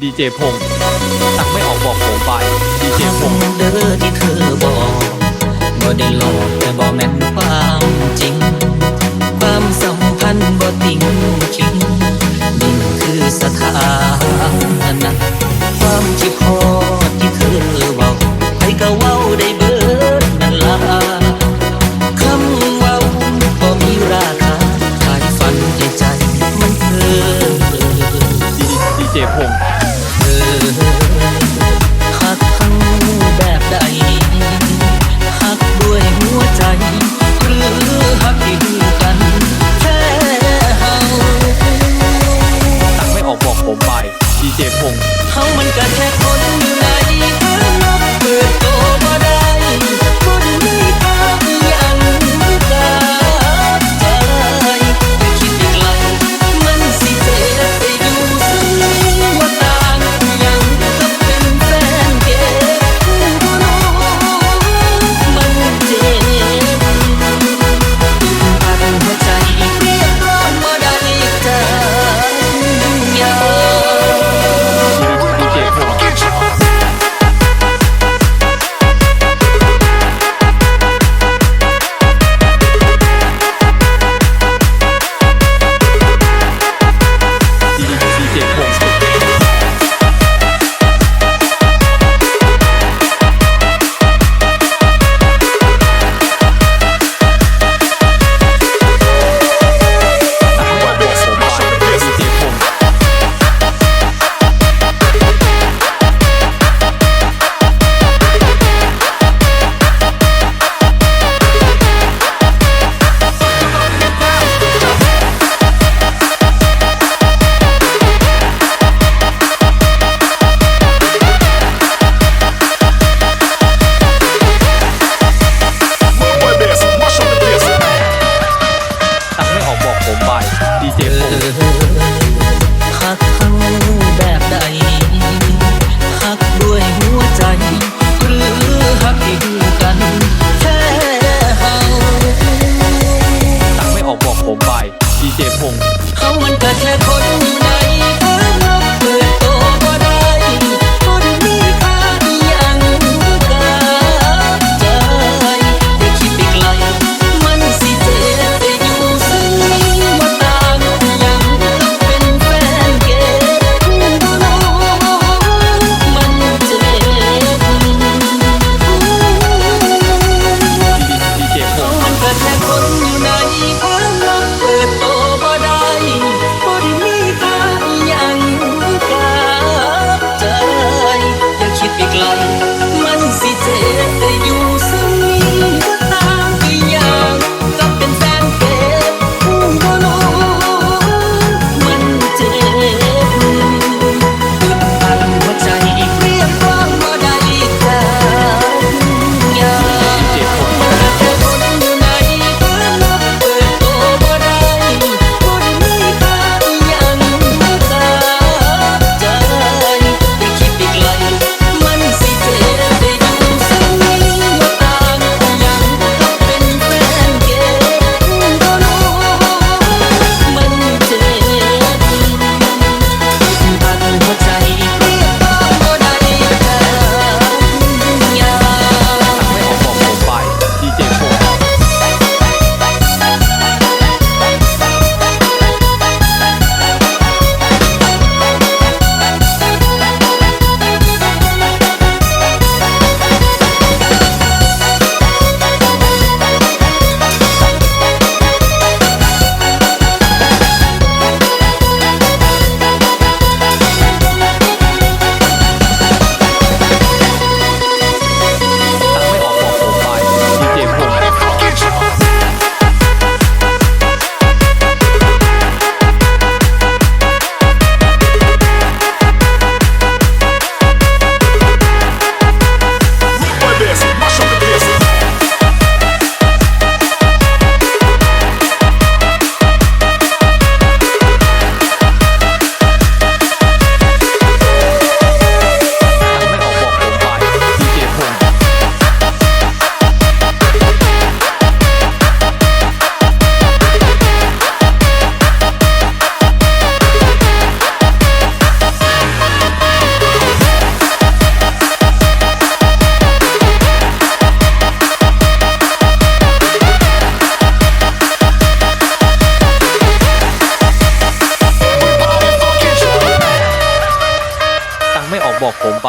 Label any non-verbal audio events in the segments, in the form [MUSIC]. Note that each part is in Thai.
ดีเจพงตักไม่ออกบอกผมไป ดีเจพงเด้อที่เธอบอกบ่ได้หลอกแต่บอกแม่นความจริง good. [LAUGHS]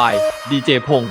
ไปดีเจพง